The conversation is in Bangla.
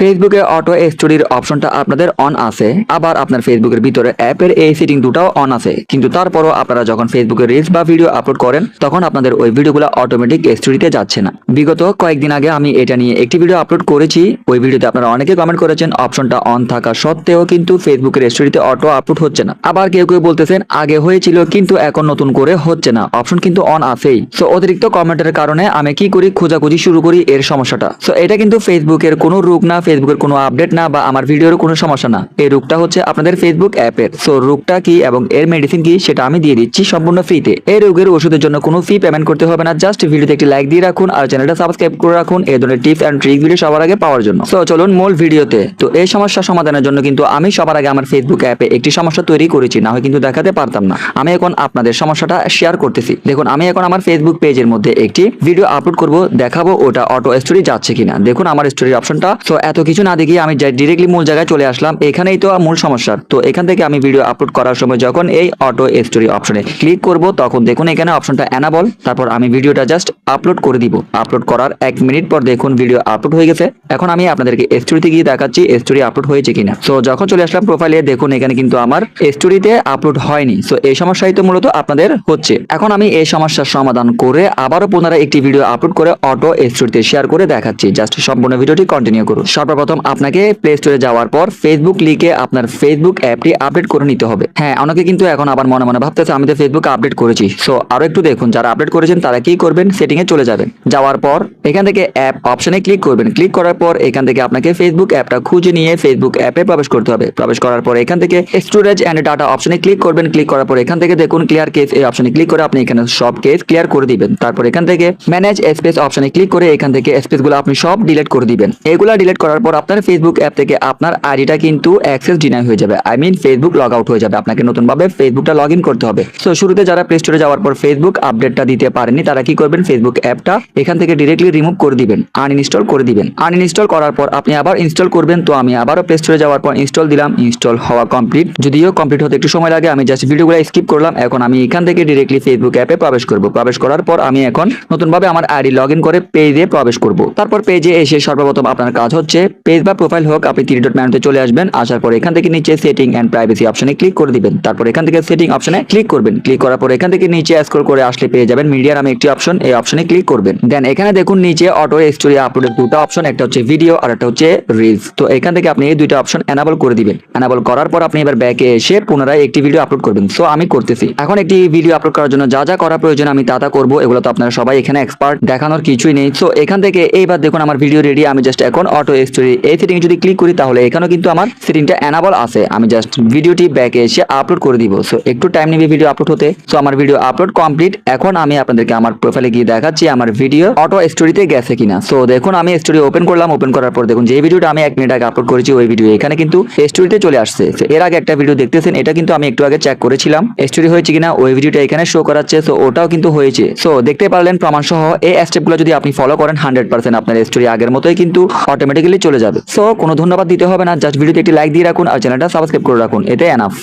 ফেসবুকে অটো স্টোরির অপশনটা আপনাদের অন আছে, আবার আপনার ফেসবুকের ভিতরে অ্যাপের এই সেটিং দুটাও অন আছে। কিন্তু তারপরও আপনারা যখন ফেসবুকে রিলস বা ভিডিও আপলোড করেন, তখন আপনাদের ওই ভিডিওগুলো অটোমেটিক স্টোরিতে যাচ্ছে না। বিগত কয়েকদিন আগে আমি এটা নিয়ে একটি ভিডিও আপলোড করেছি, ওই ভিডিওতে আপনারা অনেকে কমেন্ট করেছেন অপশনটা অন থাকা সত্ত্বেও কিন্তু ফেসবুকের স্টোরিতে অটো আপলোড হচ্ছে না। আবার কেউ কেউ বলতেছেন, আগে হয়েছিল, কিন্তু এখন নতুন করে হচ্ছে না। অপশন কিন্তু অন আছেই। সো অতিরিক্ত কমেন্টের কারণে আমি কি করি, খোঁজাখুঁজি শুরু করি এর সমস্যাটা। সো এটা কিন্তু ফেসবুকের কোনো রোগ না ফেসবুকের কোনো আপডেট না বা আমার ভিডিওর কোনো সমস্যা না। এই রোগটা হচ্ছে আপনাদের ফেসবুক অ্যাপের সো রোগটা কি এবং এর মেডিসিন কি সেটা আমি দিয়ে দিচ্ছি সম্পূর্ণ ফ্রিতে এই রোগের ওষুধের জন্য কোনো ফি পেমেন্ট করতে হবে না। জাস্ট ভিডিওতে একটি লাইক দিয়ে রাখুন আর চ্যানেলটা সাবস্ক্রাইব করে রাখুন। এই ধরনের টিপস অ্যান্ড ট্রিক ভিডিও সবার আগে পাওয়ার জন্য। সো চলুন মূল ভিডিওতে তো এই সমস্যা সমাধানের জন্য কিন্তু আমি সবার আগে আমার ফেসবুক অ্যাপে একটি সমস্যা তৈরি করেছি। না হয় কিন্তু দেখাতে পারতাম না। আমি এখন আপনাদের সমস্যাটা শেয়ার করতেছি। দেখুন, আমি এখন আমার ফেসবুক পেজের মধ্যে একটি ভিডিও আপলোড করব। দেখাবো ওটা অটো স্টোরি যাচ্ছে কিনা। দেখুন, আমার স্টোরির অপশনটা তো এত কিছু না দেখিয়ে আমি ডিরেক্টলি মূল জায়গায় চলে আসলাম। এখানেই তো মূল সমস্যা। তো এখান থেকে আমি ভিডিও আপলোড করার সময় যখন এই অটো স্টোরি অপশনে ক্লিক করব, তখন দেখুন এখানে অপশনটা অ্যানাবল তারপর আমি ভিডিওটা জাস্ট আপলোড করে দিব। আপলোড করার এক মিনিট পর দেখুন ভিডিও আপলোড হয়ে গেছে। এখন আমি আপনাদেরকে স্টোরিতে গিয়ে দেখাচ্ছি স্টোরি আপলোড হয়েছে কিনা। তো যখন চলে আসলাম প্রোফাইলে দেখুন এখানে কিন্তু আমার স্টোরিতে আপলোড হয়নি। সো এই সমস্যাই তো মূলত আপনাদের হচ্ছে। এখন আমি এই সমস্যার সমাধান করে আবারও পুনরায় একটি ভিডিও আপলোড করে অটো স্টোরিতে শেয়ার করে দেখাচ্ছি। জাস্ট সম্পূর্ণ ভিডিওটি কন্টিনিউ করুন। সর্বপ্রথম আপনাকে প্লে স্টোরে যাওয়ার পর ফেসবুক লিখে আপনার ফেসবুক অ্যাপটি আপডেট করে নিতে হবে। হ্যাঁ অনেকে কিন্তু এখন আবার মনে মনে ভাবতেছে, আমি তো ফেসবুক আপডেট করেছি। সো আরও একটু দেখুন, যারা আপডেট করেছেন তারা কি করবেন? সেটিং এ চলে যাবেন। যাওয়ার পর এখান থেকে অ্যাপ অপশনে ক্লিক করবেন। ক্লিক করার পর এখান থেকে আপনাকে ফেসবুক অ্যাপটা খুঁজে নিয়ে ফেসবুক অ্যাপে প্রবেশ করতে হবে। প্রবেশ করার পর এখান থেকে স্টোরেজ অ্যান্ড ডাটা অপশনে ক্লিক করবেন। ক্লিক করার পর এখান থেকে দেখুন ক্লিয়ার কেস এই অপশনে ক্লিক করে আপনি এখানে সব কেস ক্লিয়ার করে দিবেন। তারপর এখান থেকে ম্যানেজ স্পেস অপশনে ক্লিক করে এখান থেকে স্পেসগুলো আপনি সব ডিলিট করে দিবেন। এগুলা ডিলিট করার পর আপনার ফেসবুক অ্যাপ থেকে আপনার আইডিটা কিন্তু অ্যাক্সেস ডিনাই হয়ে যাবে। I mean Facebook log out হয়ে যাবে। আপনাকে নতুন ভাবে ফেসবুকটা লগ ইন করতে হবে। সো শুরুতে যারা প্লে স্টোরে যাওয়ার পর ফেসবুক আপডেটটা দিতে পারেনি তারা কি করবেন? ফেসবুক অ্যাপটা এখান থেকে ডিরেক্টলি রিমুভ করে দিবেন আনইনস্টল করে দিবেন। আনইনস্টল করার পর আপনি আবার ইনস্টল করবেন। তো আমি আবারও প্লে স্টোরে যাওয়ার পর ইনস্টল দিলাম। ইনস্টল হওয়া কমপ্লিট যদিও কমপ্লিট হতে একটু সময় লাগে, আমি জাস্ট ভিডিওগুলো স্কিপ করলাম। এখন আমি এখান থেকে ডিরেক্টলি ফেসবুক অ্যাপে প্রবেশ করব। প্রবেশ করার পর আমি এখন নতুনভাবে আমার আইডি লগ ইন করে পেজে প্রবেশ করব। তারপর পেজে এসে সর্বপ্রথম আপনার কাজ হচ্ছে পেজ বা প্রোফাইল হোক, আপনি থ্রি ডট মেনুতে চলে আসবেন, আসার পর এখান থেকে নিচে সেটিং অ্যান্ড প্রাইভেসি অপশনে ক্লিক করে দিবেন। তারপর এখান থেকে সেটিং অপশনে ক্লিক করবেন। ক্লিক করার পর এখান থেকে নিচে স্ক্রল করে আসলে পেয়ে যাবেন মিডিয়া আমি একটি অপশন এই অপশনে ক্লিক করবেন। দেন এখানে দেখুন নিচে অটো স্টোরি আপলোডের দুটো অপশন একটা হচ্ছে ভিডিও আর একটা হচ্ছে রিলস তো এখান থেকে আপনি এই দুইটা অপশন এনাবল করে দিবেন। এনাবল করার পর আপনি এবার ব্যাকে এসে পুনরায় একটি ভিডিও আপলোড করবেন। সো আমি করতেছি। এখন একটি ভিডিও আপলোড করার জন্য যা যা করা প্রয়োজন আমি তা তা করব, এগুলো তো আপনারা সবাই এখানে এক্সপার্ট দেখানোর কিছুই নেই। সো এখান থেকে এইবার দেখুন আমার ভিডিও রেডি আমি জাস্ট এখন অটো স্টোরি এই সেটিং যদি ক্লিক করি তাহলে এখানেও কিন্তু আমার সেটিংটা এনাবল আছে। আমি জাস্ট ভিডিওটি ব্যাকে এসে আপলোড করে দিব। সো একটু টাইম নেবে ভিডিও আপলোড হতে। সো আমার ভিডিও আপলোড কমপ্লিট এখন আমি আপনাদেরকে আমার প্রোফাইলে গিয়ে দেখাচ্ছি আমার ভিডিও অটো স্টোরিতে গেছে কিনা। সো দেখুন আমি স্টোরি ওপেন করলাম। ওপেন করার পর দেখুন যে ভিডিওটা আমি এক মিনিট আগে আপলোড করেছি, ওই ভিডিও এখানে কিন্তু স্টোরিতে চলে আসছে। এর আগে একটা ভিডিও দেখতেছেন, এটা কিন্তু আমি একটু আগে চেক করেছিলাম। স্টোরি হয়েছে কিনা, ওই ভিডিওটা এখানে শো করাচ্ছে। সো ওটাও কিন্তু হয়েছে। সো দেখতে পারলেন, প্রমাণ সহ, এই স্টেপগুলো যদি আপনি ফলো করেন হান্ড্রেড পার্সেন্ট আপনার স্টোরি আগের মতোই কিন্তু অটোমেটিক্যালি চলে যাবে। সো কোনো ধন্যবাদ দিতে হবে না। জাস্ট ভিডিওতে একটি লাইক দিয়ে রাখুন আর চ্যানেলটা সাবস্ক্রাইব করে রাখুন। এটাই এনাফ